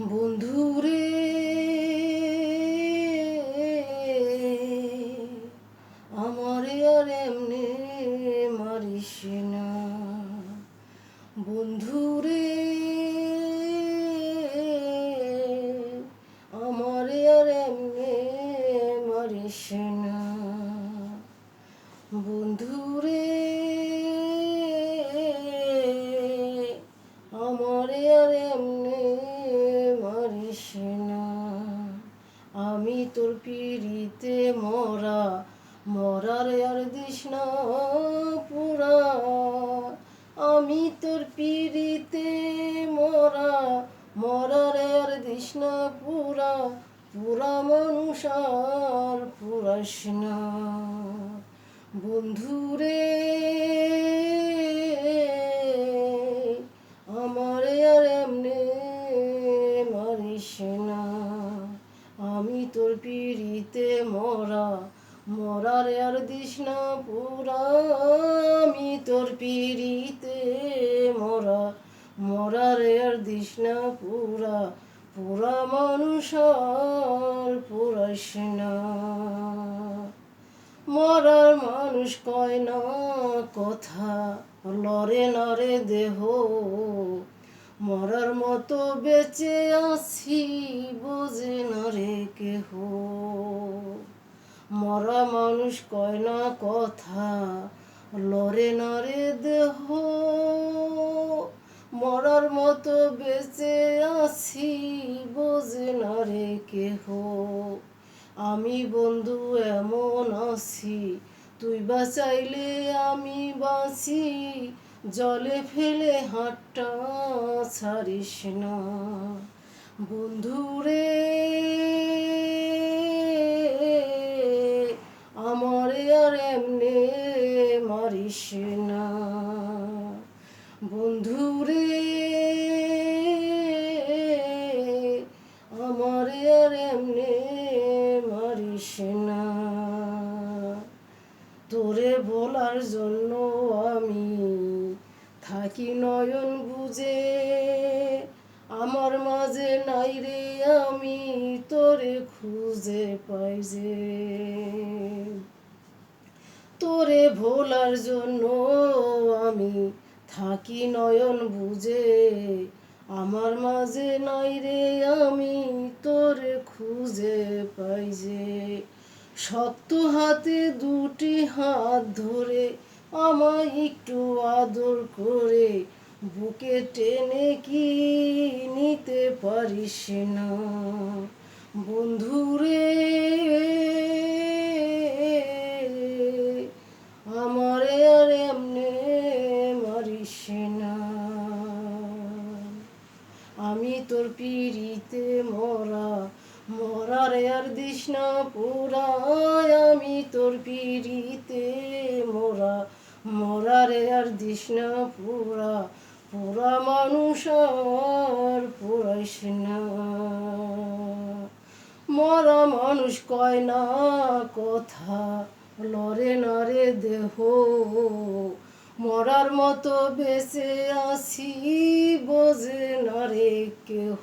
বন্ধুরে আমারে আর এমনি মারিস না। বন্ধুরে আমারে আর এমনি মারিস না। বন্ধুরে আমারে আর এমনি মারিস না। আমি তোর পিড়িতে মরা, মরার আর দিস না পুরা। আমি তোর পিড়িতে মরা, মরার আর দিস না পুরা। পুরা মানুষ আর পুরাস না। বন্ধুরে পিড়িতে মরা, মরার আর দিস না পুরা। আমি তোর পিড়িতে মরা, মরার আর দিস না পুরা। পুরা মানুষ আর মরার মানুষ কয় না কথা, লড়ে নরে দেহ। মরার মতো বেঁচে আছি, বোঝে না রে কেহ। মানুষ কয় না কথা লড়ে নরে দেহ, মরার মতো বেঁচে আছি বোঝে না রে কেহ। আমি বন্ধু এমন আছি, তুই বাঁচাইলে আমি বাঁচি, জলে ফেলে হাটটা ছাড়িস না। বন্ধুরে আমারে আর এমনে না বন্ধুরে আমারে আর এমনে মারিস না। তোরে বলার জন্য আমি থাকি নয়ন বুঝে। আমার মাঝে নাই রে, আমি তোরে খুঁজে পাই যে। তোরে ভোলার জন্য আমি থাকি নয়ন বুঝে। আমার মাঝে নাই রে আমি তোরে খুঁজে পাই যে। শক্ত হাতে দুটি হাত ধরে আমায় একটু আদর করে। বুকে টেনে কি নিতে পারিস না? বন্ধুরে তোর পিড়িতে মরা, মরার আর দিস না পুরা আমি তোর পিড়িতে মরা, মরার আর দিস না পুরা পুরা মানুষ আর পুরাইস না। মরা মানুষ কয় না কথা, লড়ে না রে দেহ মরার মতো বেঁচে আসি বোঝে না রে কেহ।